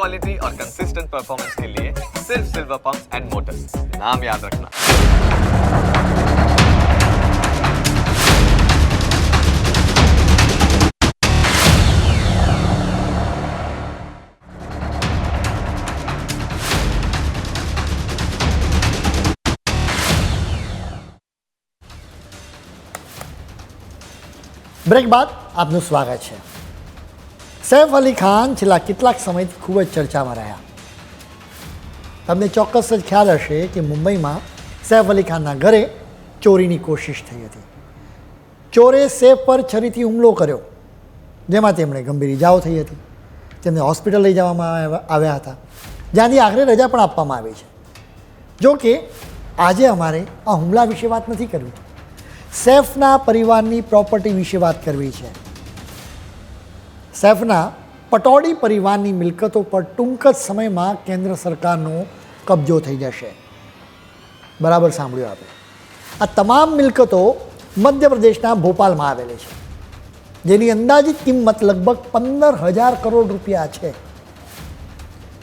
Quality और consistent performance के लिए सिर्फ सिल्वर पंप्स एंड मोटर्स नाम याद रखना બ્રેક બાદ આપનું સ્વાગત છે સૈફ અલી ખાન છેલ્લા કેટલાક સમયથી ખૂબ જ ચર્ચામાં રહ્યા. તમને ચોક્કસ જ ખ્યાલ હશે કે મુંબઈમાં સૈફ અલી ખાનના ઘરે ચોરીની કોશિશ થઈ હતી. ચોરે સૈફ પર છરીથી હુમલો કર્યો, જેમાં તેમણે ગંભીર ઇજાઓ થઈ હતી. તેમને હોસ્પિટલ લઈ જવામાં આવ્યા- હતા. જ્યાંથી આખરે રજા પણ આપવામાં આવી છે. જો કે, આજે અમારે આ હુમલા વિશે વાત નથી કરવી. સૈફના પરિવારની પ્રોપર્ટી વિશે વાત કરવી છે. સૈફના પટોડી પરિવારની મિલકતો પર ટૂંક જ સમયમાં કેન્દ્ર સરકારનો કબજો થઈ જશે. બરાબર સાંભળ્યું આપણે આ તમામ મિલકતો મધ્યપ્રદેશના ભોપાલમાં આવેલી છે. જેની અંદાજિત કિંમત લગભગ પંદર હજાર કરોડ રૂપિયા છે.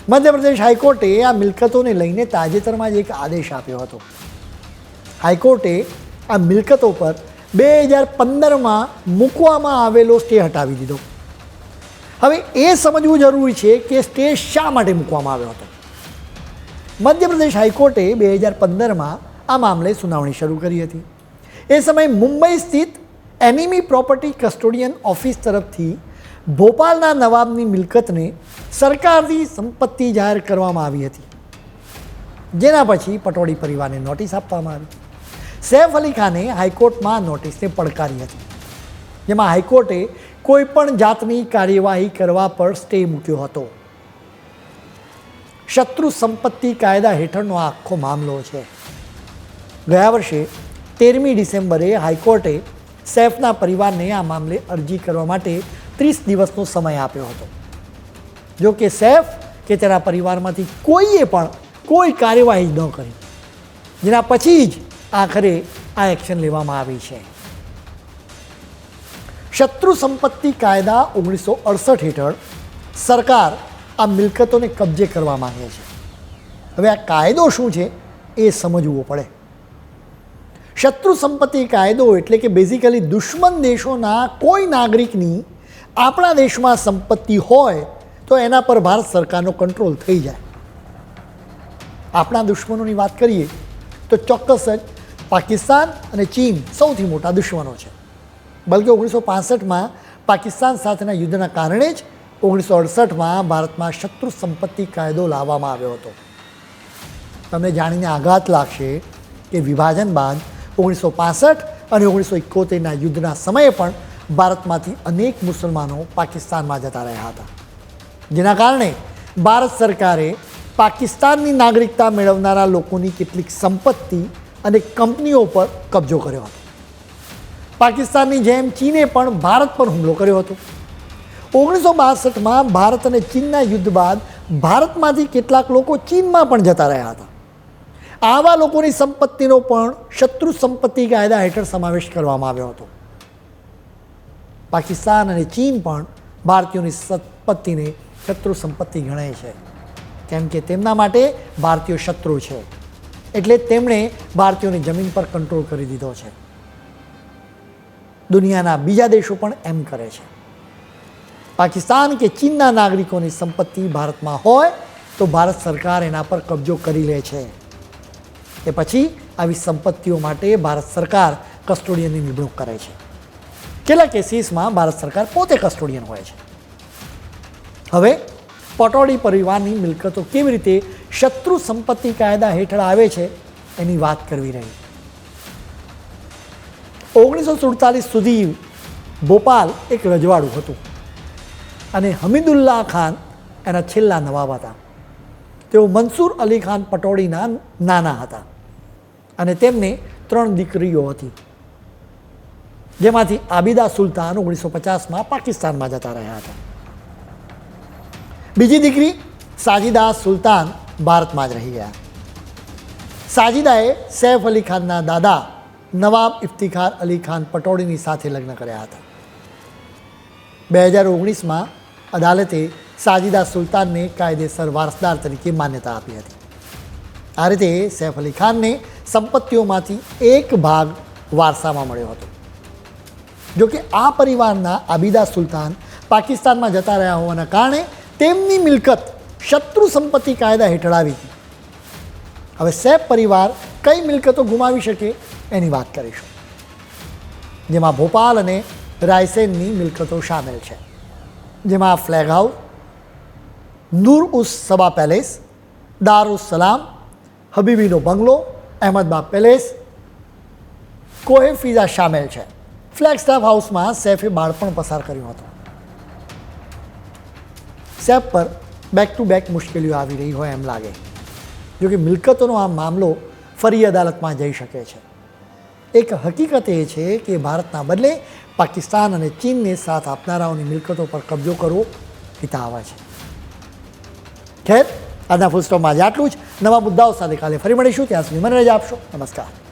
મધ્યપ્રદેશ હાઈકોર્ટે આ મિલકતોને લઈને તાજેતરમાં જ એક આદેશ આપ્યો હતો. હાઈકોર્ટે આ મિલકતો પર બે હજાર પંદરમાં મૂકવામાં આવેલો સ્ટે હટાવી દીધો. હવે એ સમજવું જરૂરી છે કે સ્ટે શા માટે મૂકવામાં આવ્યો હતો. મધ્યપ્રદેશ હાઈકોર્ટે બે હજાર પંદરમાં આ મામલે સુનાવણી શરૂ કરી હતી. એ સમયે મુંબઈ સ્થિત એનિમી પ્રોપર્ટી કસ્ટોડિયન ઓફિસ તરફથી ભોપાલના નવાબની મિલકતને સરકારની સંપત્તિ જાહેર કરવામાં આવી હતી. જેના પછી પટોળી પરિવારને નોટિસ આપવામાં આવી. સૈફ અલી ખાને હાઈકોર્ટમાં નોટિસને પડકારી હતી. જેમાં હાઈકોર્ટે કોઈ પણ જાતની કાર્યવાહી કરવા પર સ્ટે મૂક્યો હતો. શત્રુ સંપત્તિ કાયદા હેઠળનો આખો મામલો છે. ગયા વર્ષે તેરમી ડિસેમ્બરે હાઈકોર્ટે સૈફના પરિવારને આ મામલે અરજી કરવા માટે ત્રીસ દિવસનો સમય આપ્યો હતો. જો કે સૈફ કે તેના પરિવારમાંથી કોઈએ પણ કોઈ કાર્યવાહી ન કરી. જેના પછી જ આખરે આ એક્શન લેવામાં આવી છે. શત્રુ સંપત્તિ કાયદા ઓગણીસો અડસઠ હેઠળ સરકાર આ મિલકતોને કબજે કરવા માંગે છે. હવે આ કાયદો શું છે એ સમજવો પડે. શત્રુ સંપત્તિ કાયદો એટલે કે બેઝિકલી દુશ્મન દેશોના કોઈ નાગરિકની આપણા દેશમાં સંપત્તિ હોય તો એના પર ભારત સરકારનો કંટ્રોલ થઈ જાય. આપણા દુશ્મનોની વાત કરીએ તો ચોક્કસ જ પાકિસ્તાન અને ચીન સૌથી મોટા દુશ્મનો છે. બલકે ઓગણીસો પાસઠમાં પાકિસ્તાન સાથેના યુદ્ધના કારણે જ ઓગણીસો અડસઠમાં ભારતમાં શત્રુ સંપત્તિ કાયદો લાવવામાં આવ્યો હતો. તમને જાણીને આઘાત લાગશે કે વિભાજન બાદ ઓગણીસો પાસઠ અને ઓગણીસો એકોતેરના યુદ્ધના સમયે પણ ભારતમાંથી અનેક મુસલમાનો પાકિસ્તાનમાં જતા રહ્યા હતા. જેના કારણે ભારત સરકારે પાકિસ્તાનની નાગરિકતા મેળવનારા લોકોની કેટલીક સંપત્તિ અને કંપનીઓ પર કબજો કર્યો હતો. પાકિસ્તાનની જેમ ચીને પણ ભારત પર હુમલો કર્યો હતો. ઓગણીસો બાસઠમાં ભારત અને ચીનના યુદ્ધ બાદ ભારતમાંથી કેટલાક લોકો ચીનમાં પણ જતા રહ્યા હતા. આવા લોકોની સંપત્તિનો પણ શત્રુ સંપત્તિ કાયદા હેઠળ સમાવેશ કરવામાં આવ્યો હતો. પાકિસ્તાન અને ચીન પણ ભારતીયોની સંપત્તિને શત્રુ સંપત્તિ ગણાય છે. કેમ કે તેમના માટે ભારતીયો શત્રુ છે. એટલે તેમણે ભારતીયોની જમીન પર કંટ્રોલ કરી દીધો છે. દુનિયાના બીજા દેશો પણ એમ કરે છે. પાકિસ્તાન કે ચીનના નાગરિકોની સંપત્તિ ભારતમાં હોય તો ભારત સરકાર એના પર કબજો કરી લે છે. એ પછી આવી સંપત્તિઓ માટે ભારત સરકાર કસ્ટોડિયનની નિમણૂક કરે છે. કેટલા કેસીસમાં ભારત સરકાર પોતે કસ્ટોડિયન હોય છે. હવે પટોળી પરિવારની મિલકતો કેવી રીતે શત્રુ સંપત્તિ કાયદા હેઠળ આવે છે એની વાત કરવી રહી. ઓગણીસો સુડતાલીસ સુધી ભોપાલ એક રજવાડું હતું. અને હમીદુલ્લાહ ખાન એના છેલ્લા નવાબ હતા. તેઓ મનસૂર અલી ખાન પટોળીના નાના હતા. અને તેમને ત્રણ દીકરીઓ હતી. જેમાંથી આબિદા સુલતાન ઓગણીસો પચાસમાં પાકિસ્તાનમાં જતા રહ્યા હતા. બીજી દીકરી સાજિદા સુલતાન ભારતમાં જ રહી ગયા. સાજિદાએ સૈફ અલી ખાનના દાદા નવાબ ઇફતિખાર અલી ખાન પટોળીની સાથે લગ્ન કર્યા હતા. બે હજાર ઓગણીસમાં અદાલતે સાજિદા સુલતાનને કાયદેસર વારસદાર તરીકે માન્યતા આપી હતી. આ રીતે સૈફ અલી ખાનને સંપત્તિઓમાંથી એક ભાગ વારસામાં મળ્યો હતો. જો કે આ પરિવારના આબિદા સુલતાન પાકિસ્તાનમાં જતા રહ્યા હોવાના કારણે તેમની મિલકત શત્રુ સંપત્તિ કાયદા હેઠળ આવી હતી. હવે સૈફ પરિવાર કઈ મિલકતો ગુમાવી શકે એની વાત કરીશું. જેમાં ભોપાલ અને રાયસેનની મિલકતો સામેલ છે. જેમાં flag house Noor Us Saba palace Darus Salam, હબીબીનો બંગલો અહેમદબાગ પેલેસ કોહે ફિઝા સામેલ છે. ફ્લેગ સ્ટાફ હાઉસમાં સેફે બાળપણ પસાર કર્યું હતું. સેફ પર બેક ટુ બેક મુશ્કેલીઓ આવી રહી હોય એમ લાગે. જોકે મિલકતોનો આ મામલો ફરી અદાલતમાં જઈ શકે છે. એક હકીકત એ છે કે ભારતના બદલે પાકિસ્તાન અને ચીનને સાથ આપનારાઓની મિલકતો પર કબજો કરવો હિતાવહ છે. ખેર, આજના ફૂલ સ્ટોપમાં આજે આટલું જ. નવા મુદ્દાઓ સાથે કાલે ફરી મળીશું. ત્યાં સુધી મને રજા આપશો. નમસ્કાર.